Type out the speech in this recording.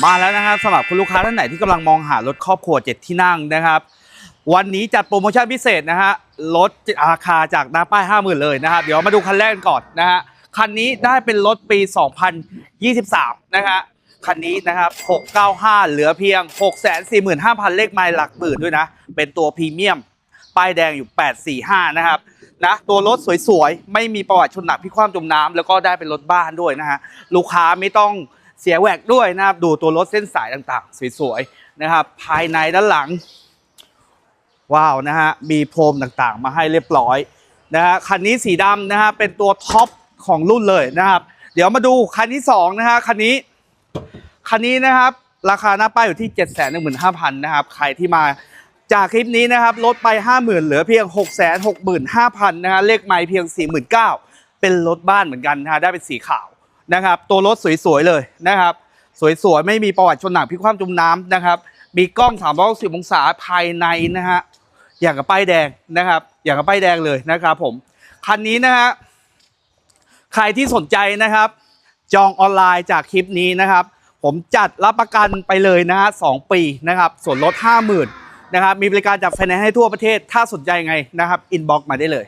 มาแล้วนะครับสำหรับคุณลูกค้าท่านไหนที่กำลังมองหารถครอบครัวเจ็ดที่นั่งนะครับ วันนี้จัดโปรโมชั่นพิเศษนะฮะลดราคาจากหน้าป้าย 50,000 เลยนะครับ เดี๋ยวมาดูคันแรกกันก่อนนะฮะคันนี้ได้เป็นรถปี 2023 นะฮะคันนี้นะครับ 695 เหลือเพียง 645,000 เลขไมล์หลักหมื่นด้วยนะ เป็นตัวพรีเมียม ป้ายแดงอยู่ 845 นะครับ นะ ตัวรถสวยๆ ไม่มีประวัติชนหนักพิความจมน้ำ แล้วก็ได้เป็นรถบ้านด้วยนะฮะ ลูกค้าไม่ต้อง เสียแหวกด้วยนะครับดูตัวรถเส้นสายต่างๆ สวยๆนะครับภายในด้านหลัง ว้าวนะฮะมีโพรมต่างๆ มาให้เรียบร้อยนะฮะคันนี้สีดำนะฮะเป็นตัวท็อปของรุ่นเลยนะครับ เดี๋ยวมาดูคันที่สองนะฮะคันนี้คันนี้นะครับราคาหน้าป้ายอยู่ที่ 7 1 5 0 0 0นะครับใครที่มาจากคลิปนี้นะครับลดไป 50,000 เหลือเพียง 6 6 5 0 0 0นะฮะเลขไมล์เพียง 49,000เป็นรถบ้านเหมือนกันนะฮะได้เป็นสีขาว นะครับ ตัวรถสวยๆเลยนะครับ สวยๆไม่มีประวัติชนหนักพิกคว่ำจมน้ำนะครับ มีกล้อง360องศาภายในนะฮะอย่างกับป้ายแดงนะครับ อย่างกับป้ายแดงเลยนะครับผมคันนี้นะฮะใครที่สนใจนะครับ จองออนไลน์จากคลิปนี้นะครับ ผมจัดรับประกันไปเลยนะฮะสองปีนะครับ ส่วนลด 50,000นะครับมีบริการจัดไฟแนนซ์ให้ทั่วประเทศถ้าสนใจไงนะครับอินบ็อกมาได้เลย